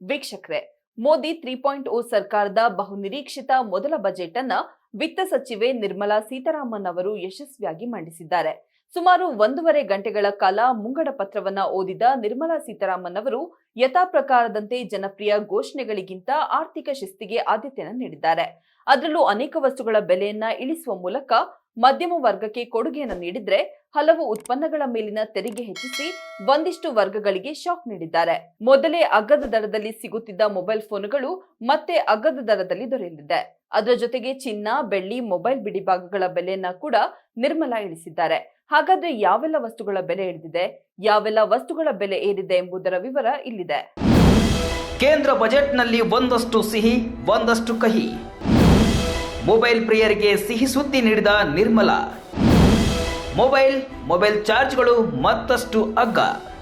ವೀಕ್ಷಕರೇ, Modi three point ಓ ಸರ್ಕಾರದ ಬಹುನಿರೀಕ್ಷಿತ ಮೊದಲ ಬಜೆಟ್ ಅನ್ನ ವಿತ್ತ ಸಚಿವೆ ನಿರ್ಮಲಾ ಸೀತಾರಾಮನ್ ಅವರು ಯಶಸ್ವಿಯಾಗಿ ಮಂಡಿಸಿದ್ದಾರೆ. ಸುಮಾರು ಒಂದೂವರೆ ಗಂಟೆಗಳ ಕಾಲ ಮುಂಗಡ ಪತ್ರವನ್ನ ಓದಿದ ನಿರ್ಮಲಾ ಸೀತಾರಾಮನ್ ಅವರು ಯಥಾ ಪ್ರಕಾರದಂತೆ ಜನಪ್ರಿಯ ಘೋಷಣೆಗಳಿಗಿಂತ ಆರ್ಥಿಕ ಶಿಸ್ತಿಗೆ ಆದ್ಯತೆಯನ್ನು ನೀಡಿದ್ದಾರೆ. ಅದರಲ್ಲೂ ಅನೇಕ ವಸ್ತುಗಳ ಬೆಲೆಯನ್ನ ಇಳಿಸುವ ಮೂಲಕ ಮಧ್ಯಮ ವರ್ಗಕ್ಕೆ ಕೊಡುಗೆಯನ್ನು ನೀಡಿದ್ರೆ ಹಲವು ಉತ್ಪನ್ನಗಳ ಮೇಲಿನ ತೆರಿಗೆ ಹೆಚ್ಚಿಸಿ ಒಂದಿಷ್ಟು ವರ್ಗಗಳಿಗೆ ಶಾಕ್ ನೀಡಿದ್ದಾರೆ. ಮೊದಲೇ ಅಗ್ಗದ ದರದಲ್ಲಿ ಸಿಗುತ್ತಿದ್ದ ಮೊಬೈಲ್ ಫೋನ್ಗಳು ಮತ್ತೆ ಅಗ್ಗದ ದರದಲ್ಲಿ ದೊರೆಯಲಿದೆ. ಅದರ ಜೊತೆಗೆ ಚಿನ್ನ, ಬೆಳ್ಳಿ, ಮೊಬೈಲ್ ಬಿಡಿಭಾಗಗಳ ಬೆಲೆಯನ್ನ ಕೂಡ ನಿರ್ಮಲಾ ಇಳಿಸಿದ್ದಾರೆ. ಹಾಗಾದ್ರೆ ಯಾವೆಲ್ಲ ವಸ್ತುಗಳ ಬೆಲೆ ಇಳಿದಿದೆ ಯಾವೆಲ್ಲ ವಸ್ತುಗಳ ಬೆಲೆ ಏರಿದೆ ಎಂಬುದರ ವಿವರ ಇಲ್ಲಿದೆ. ಕೇಂದ್ರ ಬಜೆಟ್ನಲ್ಲಿ ಒಂದಷ್ಟು ಸಿಹಿ, ಒಂದಷ್ಟು ಕಹಿ. ಮೊಬೈಲ್ ಪ್ರಿಯರಿಗೆ ಸಿಹಿ ಸುದ್ದಿ ನೀಡಿದ ನಿರ್ಮಲಾ. ಮೊಬೈಲ್ ಮೊಬೈಲ್ ಚಾರ್ಜ್ಗಳು ಮತ್ತಷ್ಟು ಅಗ್ಗ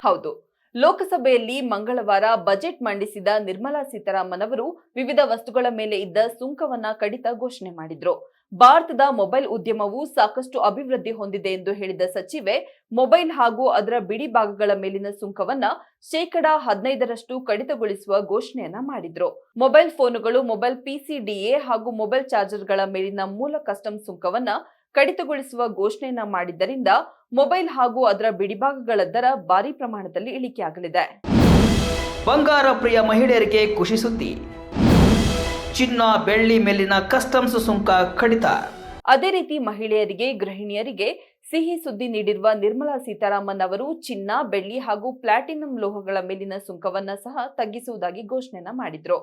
ಹೌದು. ಲೋಕಸಭೆಯಲ್ಲಿ ಮಂಗಳವಾರ ಬಜೆಟ್ ಮಂಡಿಸಿದ ನಿರ್ಮಲಾ ಸೀತಾರಾಮನ್ ಅವರು ವಿವಿಧ ವಸ್ತುಗಳ ಮೇಲೆ ಇದ್ದ ಸುಂಕವನ್ನ ಕಡಿತ ಘೋಷಣೆ ಮಾಡಿದ್ರು. ಭಾರತದ ಮೊಬೈಲ್ ಉದ್ಯಮವು ಸಾಕಷ್ಟು ಅಭಿವೃದ್ಧಿ ಹೊಂದಿದೆ ಎಂದು ಹೇಳಿದ ಸಚಿವೆ, ಮೊಬೈಲ್ ಹಾಗೂ ಅದರ ಬಿಡಿ ಭಾಗಗಳ ಮೇಲಿನ ಸುಂಕವನ್ನ ಶೇಕಡ ಹದಿನೈದರಷ್ಟು ಕಡಿತಗೊಳಿಸುವ ಘೋಷಣೆಯನ್ನ ಮಾಡಿದ್ರು. ಮೊಬೈಲ್ ಫೋನುಗಳು, ಮೊಬೈಲ್ ಪಿಸಿಡಿಎ ಹಾಗೂ ಮೊಬೈಲ್ ಚಾರ್ಜರ್ಗಳ ಮೇಲಿನ ಮೂಲ ಕಸ್ಟಮ್ ಸುಂಕವನ್ನ ಕಡಿತಗೊಳಿಸುವ ಘೋಷಣೆಯನ್ನ ಮಾಡಿದ್ದರಿಂದ ಮೊಬೈಲ್ ಹಾಗೂ ಅದರ ಬಿಡಿಭಾಗಗಳ ದರ ಭಾರಿ ಪ್ರಮಾಣದಲ್ಲಿ ಇಳಿಕೆಯಾಗಲಿದೆ. ಬಂಗಾರ ಪ್ರಿಯ ಮಹಿಳೆಯರಿಗೆ ಖುಷಿ ಸುದ್ದಿ. ಚಿನ್ನ ಬೆಳ್ಳಿ ಮೇಲಿನ ಕಸ್ಟಮ್ಸ್ ಸುಂಕ ಕಡಿತ. ಅದೇ ರೀತಿ ಮಹಿಳೆಯರಿಗೆ ಗೃಹಿಣಿಯರಿಗೆ ಸಿಹಿ ಸುದ್ದಿ ನೀಡಿರುವ ನಿರ್ಮಲಾ ಸೀತಾರಾಮನ್ ಅವರು ಚಿನ್ನ ಬೆಳ್ಳಿ ಹಾಗೂ ಪ್ಲಾಟಿನಂ ಲೋಹಗಳ ಮೇಲಿನ ಸುಂಕವನ್ನ ಸಹ ತಗ್ಗಿಸುವುದಾಗಿ ಘೋಷಣೆಯನ್ನ ಮಾಡಿದ್ರು.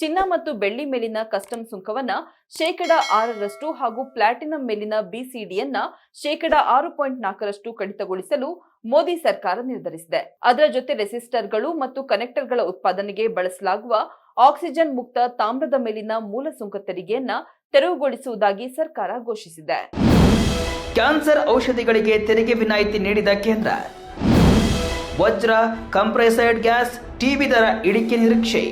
ಚಿನ್ನ ಮತ್ತು ಬೆಳ್ಳಿ ಮೇಲಿನ ಕಸ್ಟಮ್ ಸುಂಕವನ್ನ ಶೇಕಡ ಆರರಷ್ಟು ಹಾಗೂ ಪ್ಲಾಟಿನಂ ಮೇಲಿನ ಬಿಸಿಡಿಯನ್ನ ಶೇಕಡ ಆರು ಪಾಯಿಂಟ್ ನಾಲ್ಕರಷ್ಟು ಕಡಿತಗೊಳಿಸಲು ಮೋದಿ ಸರ್ಕಾರ ನಿರ್ಧರಿಸಿದೆ. ಅದರ ಜೊತೆ ರೆಸಿಸ್ಟರ್ಗಳು ಮತ್ತು ಕನೆಕ್ಟರ್ಗಳ ಉತ್ಪಾದನೆಗೆ ಬಳಸಲಾಗುವ ಆಕ್ಸಿಜನ್ ಮುಕ್ತ ತಾಮ್ರದ ಮೇಲಿನ ಮೂಲ ಸುಂಕ ತೆರಿಗೆಯನ್ನ ತೆರವುಗೊಳಿಸುವುದಾಗಿ ಸರ್ಕಾರ ಘೋಷಿಸಿದೆ. ಕ್ಯಾನ್ಸರ್ ಔಷಧಿಗಳಿಗೆ ತೆರಿಗೆ ವಿನಾಯಿತಿ ನೀಡಿದ ಕೇಂದ್ರ. ವಜ್ರ, ಕಂಪ್ರೆಸೈಡ್ ಗ್ಯಾಸ್ ಟಿವಿ ದರ ಇಳಿಕೆ ನಿರೀಕ್ಷೆ.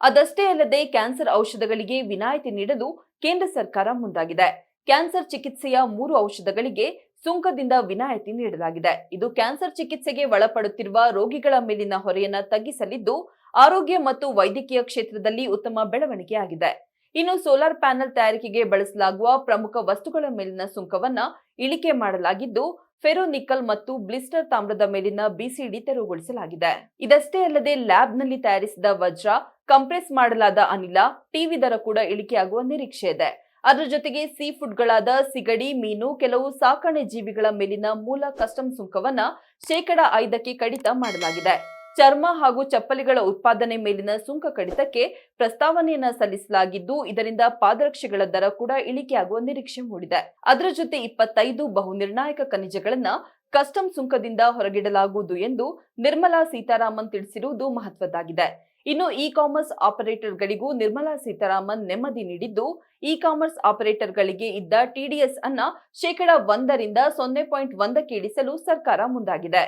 ಅದಷ್ಟೇ ಅಲ್ಲದೆ ಕ್ಯಾನ್ಸರ್ ಔಷಧಗಳಿಗೆ ವಿನಾಯಿತಿ ನೀಡಲು ಕೇಂದ್ರ ಸರ್ಕಾರ ಮುಂದಾಗಿದೆ. ಕ್ಯಾನ್ಸರ್ ಚಿಕಿತ್ಸೆಯ ಮೂರು ಔಷಧಗಳಿಗೆ ಸುಂಕದಿಂದ ವಿನಾಯಿತಿ ನೀಡಲಾಗಿದೆ. ಇದು ಕ್ಯಾನ್ಸರ್ ಚಿಕಿತ್ಸೆಗೆ ಒಳಪಡುತ್ತಿರುವ ರೋಗಿಗಳ ಮೇಲಿನ ಹೊರೆಯನ್ನ ತಗ್ಗಿಸಲಿದ್ದು, ಆರೋಗ್ಯ ಮತ್ತು ವೈದ್ಯಕೀಯ ಕ್ಷೇತ್ರದಲ್ಲಿ ಉತ್ತಮ ಬೆಳವಣಿಗೆಯಾಗಿದೆ. ಇನ್ನು ಸೋಲಾರ್ ಪ್ಯಾನೆಲ್ ತಯಾರಿಕೆಗೆ ಬಳಸಲಾಗುವ ಪ್ರಮುಖ ವಸ್ತುಗಳ ಮೇಲಿನ ಸುಂಕವನ್ನ ಇಳಿಕೆ ಮಾಡಲಾಗಿದ್ದು, ಫೆರೋನಿಕಲ್ ಮತ್ತು ಬ್ಲಿಸ್ಟರ್ ತಾಮ್ರದ ಮೇಲಿನ ಬಿಸಿಡಿ ತೆರವುಗೊಳಿಸಲಾಗಿದೆ. ಇದಷ್ಟೇ ಅಲ್ಲದೆ ಲ್ಯಾಬ್ನಲ್ಲಿ ತಯಾರಿಸಿದ ವಜ್ರ ಕಂಪ್ರೆಸ್ ಮಾಡಲಾದ ಅನಿಲ ಟಿವಿ ದರ ಕೂಡ ಇಳಿಕೆಯಾಗುವ ನಿರೀಕ್ಷೆ ಇದೆ. ಅದರ ಜೊತೆಗೆ ಸೀ ಫುಡ್ಗಳಾದ ಸಿಗಡಿ, ಮೀನು, ಕೆಲವು ಸಾಕಣೆ ಜೀವಿಗಳ ಮೇಲಿನ ಮೂಲ ಕಸ್ಟಮ್ ಸುಂಕವನ್ನ ಶೇಕಡ ಐದಕ್ಕೆ ಕಡಿತ ಮಾಡಲಾಗಿದೆ. ಚರ್ಮ ಹಾಗೂ ಚಪ್ಪಲಿಗಳ ಉತ್ಪಾದನೆ ಮೇಲಿನ ಸುಂಕ ಕಡಿತಕ್ಕೆ ಪ್ರಸ್ತಾವನೆಯನ್ನ ಸಲ್ಲಿಸಲಾಗಿದ್ದು, ಇದರಿಂದ ಪಾದರಕ್ಷೆಗಳ ದರ ಕೂಡ ಇಳಿಕೆಯಾಗುವ ನಿರೀಕ್ಷೆ ಮೂಡಿದೆ. ಅದರ ಜೊತೆ ಇಪ್ಪತ್ತೈದು ಬಹು ನಿರ್ಣಾಯಕ ಖನಿಜಗಳನ್ನ ಕಸ್ಟಮ್ ಸುಂಕದಿಂದ ಹೊರಗಿಡಲಾಗುವುದು ಎಂದು ನಿರ್ಮಲಾ ಸೀತಾರಾಮನ್ ತಿಳಿಸಿರುವುದು ಮಹತ್ವದ್ದಾಗಿದೆ. ಇನ್ನು ಇ ಕಾಮರ್ಸ್ ಆಪರೇಟರ್ಗಳಿಗೂ ನಿರ್ಮಲಾ ಸೀತಾರಾಮನ್ ನೆಮ್ಮದಿ ನೀಡಿದ್ದು ಇ ಕಾಮರ್ಸ್ ಆಪರೇಟರ್ಗಳಿಗೆ ಇದ್ದ ಟಿಡಿಎಸ್ ಅನ್ನ ಶೇಕಡ ಒಂದರಿಂದ ಸೊನ್ನೆ ಪಾಯಿಂಟ್ ಒಂದಕ್ಕೆ ಇಳಿಸಲು ಸರ್ಕಾರ ಮುಂದಾಗಿದೆ.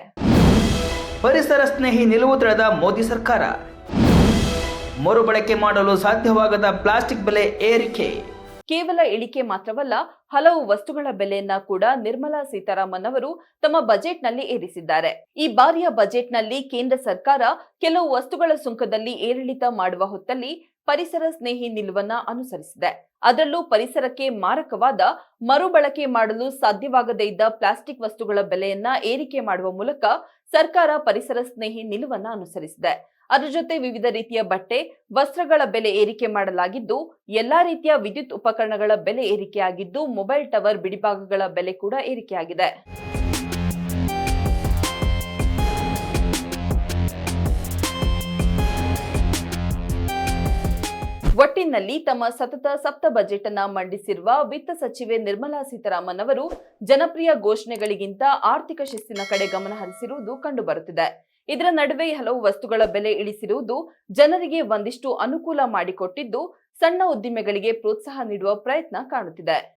ಪರಿಸರ ಸ್ನೇಹಿ ನಿಲುವು ತಳೆದ ಮೋದಿ ಸರ್ಕಾರ. ಮರುಬಳಕೆ ಮಾಡಲು ಸಾಧ್ಯವಾಗದ ಪ್ಲಾಸ್ಟಿಕ್ ಬೆಲೆ ಏರಿಕೆ. ಕೇವಲ ಇಳಿಕೆ ಮಾತ್ರವಲ್ಲ, ಹಲವು ವಸ್ತುಗಳ ಬೆಲೆಯನ್ನ ಕೂಡ ನಿರ್ಮಲಾ ಸೀತಾರಾಮನ್ ಅವರು ತಮ್ಮ ಬಜೆಟ್ನಲ್ಲಿ ಏರಿಸಿದ್ದಾರೆ. ಈ ಬಾರಿಯ ಬಜೆಟ್ನಲ್ಲಿ ಕೇಂದ್ರ ಸರ್ಕಾರ ಕೆಲವು ವಸ್ತುಗಳ ಸುಂಕದಲ್ಲಿ ಏರಿಳಿತ ಮಾಡುವ ಹೊತ್ತಲ್ಲಿ ಪರಿಸರ ಸ್ನೇಹಿ ನಿಲುವನ್ನ ಅನುಸರಿಸಿದೆ. ಅದರಲ್ಲೂ ಪರಿಸರಕ್ಕೆ ಮಾರಕವಾದ, ಮರುಬಳಕೆ ಮಾಡಲು ಸಾಧ್ಯವಾಗದೇ ಇದ್ದ ಪ್ಲಾಸ್ಟಿಕ್ ವಸ್ತುಗಳ ಬೆಲೆಯನ್ನ ಏರಿಕೆ ಮಾಡುವ ಮೂಲಕ ಸರ್ಕಾರ ಪರಿಸರ ಸ್ನೇಹಿ ನಿಲುವನ್ನ ಅನುಸರಿಸಿದೆ. ಅದರ ಜೊತೆ ವಿವಿಧ ರೀತಿಯ ಬಟ್ಟೆ, ವಸ್ತ್ರಗಳ ಬೆಲೆ ಏರಿಕೆ ಮಾಡಲಾಗಿದ್ದು, ಎಲ್ಲಾ ರೀತಿಯ ವಿದ್ಯುತ್ ಉಪಕರಣಗಳ ಬೆಲೆ ಏರಿಕೆಯಾಗಿದ್ದು, ಮೊಬೈಲ್ ಟವರ್ ಬಿಡಿಭಾಗಗಳ ಬೆಲೆ ಕೂಡ ಏರಿಕೆಯಾಗಿದೆ. ಒಟ್ಟಿನಲ್ಲಿ ತಮ್ಮ ಸತತ ಸಪ್ತ ಬಜೆಟ್ ಅನ್ನ ಮಂಡಿಸಿರುವ ವಿತ್ತ ಸಚಿವೆ ನಿರ್ಮಲಾ ಸೀತಾರಾಮನ್ ಅವರು ಜನಪ್ರಿಯ ಘೋಷಣೆಗಳಿಗಿಂತ ಆರ್ಥಿಕ ಶಿಸ್ತಿನ ಕಡೆ ಗಮನ ಹರಿಸಿರುವುದು ಕಂಡುಬರುತ್ತಿದೆ. ಇದರ ನಡುವೆ ಹಲವು ವಸ್ತುಗಳ ಬೆಲೆ ಇಳಿಸಿರುವುದು ಜನರಿಗೆ ಒಂದಿಷ್ಟು ಅನುಕೂಲ ಮಾಡಿಕೊಟ್ಟಿದ್ದು ಸಣ್ಣ ಉದ್ದಿಮೆಗಳಿಗೆ ಪ್ರೋತ್ಸಾಹ ನೀಡುವ ಪ್ರಯತ್ನ ಕಾಣುತ್ತಿದೆ.